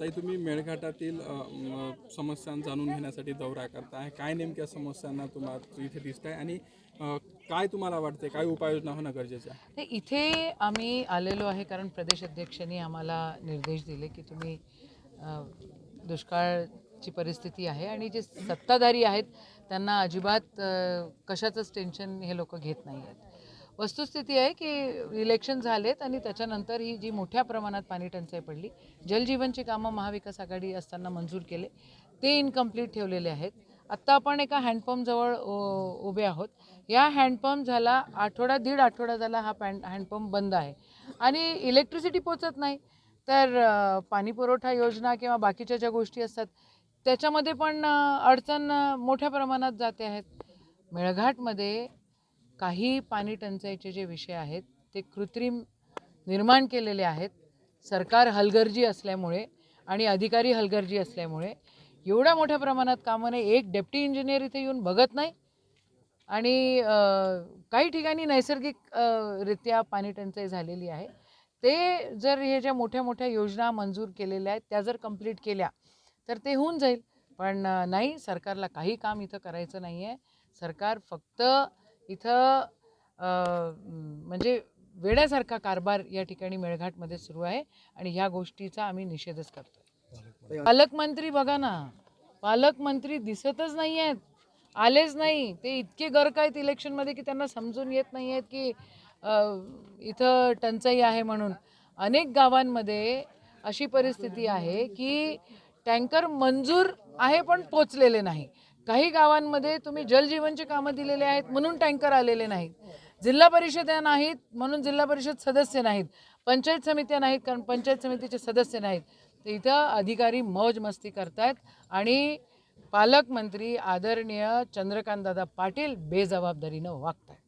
ताई तुम्ही मेळघाटातील समस्या जाणून घेण्यासाठी दौरा करताय. काय नेमक्या समस्यांना तुम्हाला इथे दिसत आहे आणि काय तुम्हाला वाटते काय उपाययोजना होणं गरजेचं आहे? इथे आम्ही आलेलो आहे कारण प्रदेश अध्यक्षांनी आम्हाला निर्देश दिले की तुम्ही दुष्काळची परिस्थिती आहे आणि जे सत्ताधारी आहेत त्यांना अजिबात कशाचंच टेन्शन हे लोक घेत नाही आहेत. वस्तुस्थिती आहे की इलेक्शन झालेत आणि त्याच्यानंतर ही जी मोठ्या प्रमाणात पाणी टंचाई पडली जलजीवनची कामं महाविकास आघाडी असताना मंजूर केले ते इनकम्प्लीट ठेवलेले आहेत. आत्ता आपण एका हँडपंपजवळ उभे आहोत. या हँडपंप झाला आठवडा दीड आठवडा झाला हा पॅन हँडपंप बंद आहे. आणि इलेक्ट्रिसिटी पोचत नाही. तर पाणीपुरवठा पाणी पुरवठा योजना किंवा बाकीच्या ज्या गोष्टी असतात त्याच्यामध्ये पण अडचण मोठ्या प्रमाणात जाते आहेत. मेळघाटमध्ये काही पाणी टंचाईचे जे विषय आहेत ते कृत्रिम निर्माण केलेले आहेत. सरकार हलगर्जी असल्यामुळे आणि अधिकारी हलगर्जी असल्यामुळे एवढ्या मोठ्या प्रमाणात कामं नाही एक डेप्टी इंजिनियर इथे येऊन बघत नाही आणि काही ठिकाणी नैसर्गिकरित्या पाणी टंचाई झालेली आहे. ते जर हे ज्या मोठ्या मोठ्या योजना मंजूर केलेल्या आहेत त्या जर कंप्लीट केल्या तर ते होऊन जाईल. पण नाही सरकारला काही काम इथं करायचं नाही आहे सरकार फक्त इथं म्हणजे वेड्यासारखा कारभार या ठिकाणी मेळघाटमध्ये सुरू आहे आणि ह्या गोष्टीचा आम्ही निषेधच करतोय. पालकमंत्री. बघा ना पालकमंत्री दिसतच नाही आहेत आलेच नाही. ते इतके गर्क आहेत इलेक्शनमध्ये की त्यांना समजून येत नाही आहेत की इथं टंचाई आहे म्हणून. अनेक गावांमध्ये अशी परिस्थिती आहे की टँकर मंजूर आहे पण पोचलेले नाही. काही गावांमध्ये तुम्ही जलजीवनचे कामं दिलेले आहेत म्हणून टँकर आलेले नाहीत. जिल्हा परिषदा नाहीत म्हणून जिल्हा परिषद सदस्य नाहीत. पंचायत समित्या नाहीत कारण पंचायत समितीचे सदस्य नाहीत. तर इथं अधिकारी मौज मस्ती करतायत आणि पालकमंत्री आदरणीय चंद्रकांतदादा पाटील बेजबाबदारीनं वागतायत.